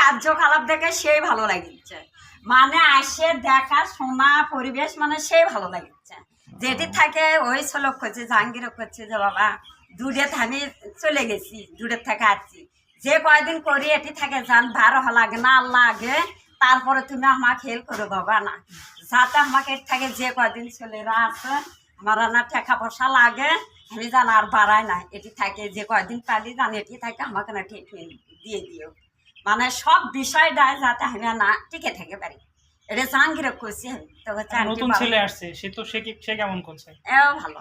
কার্যকলাপ দেখে সেই ভালো লাগিচ্ছে। মানে আসে দেখা, শোনা, পরিবেশ মানে সেই ভালো লাগিচ্ছে। যেটি থাকে ওই শ্লোক করছে জাহাঙ্গীর করছে যে বাবা, দূরে আমি চলে গেছি দূরের থেকে আসছি যে কয়দিন করি এটি থাকে, যান ভালো লাগে না, লাগে, তারপরে তুমি আমাকে হেল্প করো বাবা না। যাতে আমাকে এর থেকে, যে কয়দিন ছেলেরা আছে, আমার না টাকা পয়সা লাগে, আমি জান আর বাড়াই না। এটি থাকে, যে কয়দিন পালি জান, এটি থাকে, আমাকে না ঠিক দিয়ে দিও। মানে সব বিষয়টাই যাতে আমি না টিকে থাকতে পারি। এটা জাহাঙ্গীর করছি আমি তো হচ্ছে নতুন ছেলে আসছে সে তো সে কি- সে কেমন করছে? এও ভালো।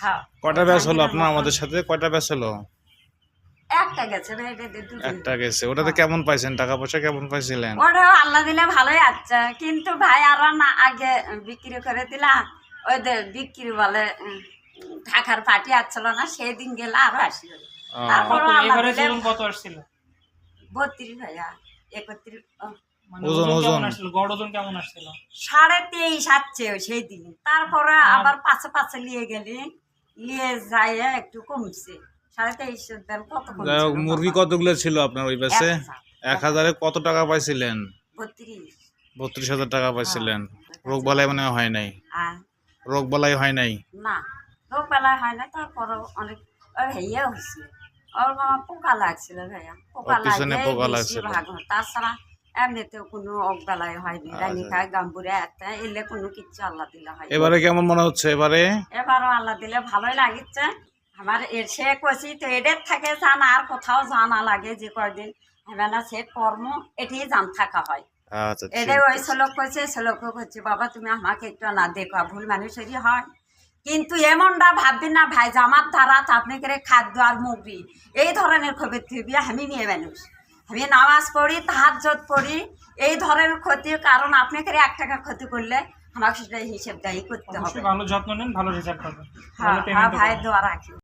হ্যাঁ। কয়টা ব্যাচ হলো আপনার আমাদের সাথে? কয়টা ব্যাচ হলো? একটা গেছে না এটা দিয়ে একটা গেছে। ওটাতে কেমন পাইছেন? টাকা পয়সা কেমন পাইছিলেন? ওটাও আল্লাহ দিলে ভালোই আছে। কিন্তু ভাই আর না আগে বিক্রি করে দিলা ওই যে বিক্রি বলে ঢাকার পার্টি আসছিল না সেই দিন গেলে আরও আসলো। আহ, তারপর আল্লাহ দিলে কত আসছিল? বত্রিশ ভাইয়া একত্রিশ মানে ওজন, ওজন কেমন ওজন। আসছিল গড় ওজন কেমন আসছিল? সাড়ে তেইশ আসছে সেই দিন। তারপরে আবার পাশে পাশে নিয়ে গেলি নিয়ে যাই একটু কমছে। সাড়ে তেইশ কত যাই হোক মুরগি কতগুলো ছিল আপনার ওই ব্যাচে? এক হাজারে। কত টাকা পাইছিলেন? বত্রিশ। বত্রিশ হাজার টাকা পাইছিলেন। হ্যাঁ। রোগ বালাই মানে হয় নাই? আর রোগ বালাই হয় নাই? না রোগ বেলায় হয় না তারপরে অনেক ভাইয়া হয়েছিল ওর বাবা পোকা লাগছিল ভাইয়া পোকা ওর পিছনে লাগে পোকা বেশি লাগছিল। ভাগ। তাছাড়া এমনিতেও কোনো অক হয়নি। রানিকা গাম্বুরে একটা এলে কোনো কিচ্ছু আল্লাহ দিলে হয় এবারে কেমন মনে হচ্ছে এবারে এবারও আল্লাহ দিলে ভালোই লাগিচ্ছে আমার এর সে কছি তো এদের থেকে জান আর কোথাও জানা লাগে যে কয়দিন না সে কর্ম এটি জান থাকা হয় আচ্ছা ঠিক এটা ওই শ্লোক করছে শ্লোকও করছে বাবা তুমি আমাকে একটু না দেখো ভুল মানুষেরই হয় কিন্তু এমনটা ভাববেন না ভাই জামার দ্বারা করে খাদ্য আর মুগরি এই ধরনের খবর থুবি আমি নিয়ে মানুষ। আমি নামাজ পড়ি তাহাজত পড়ি এই ধরনের ক্ষতি কারণ আপনি করে এক টাকা ক্ষতি করলে আমাকে সেটা হিসেব দায়ী করতে হবে। ভালো যত্ন নেন ভালো রেজাল্ট পাবেন। হ্যাঁ হ্যাঁ ভাই দোয়া রাখি।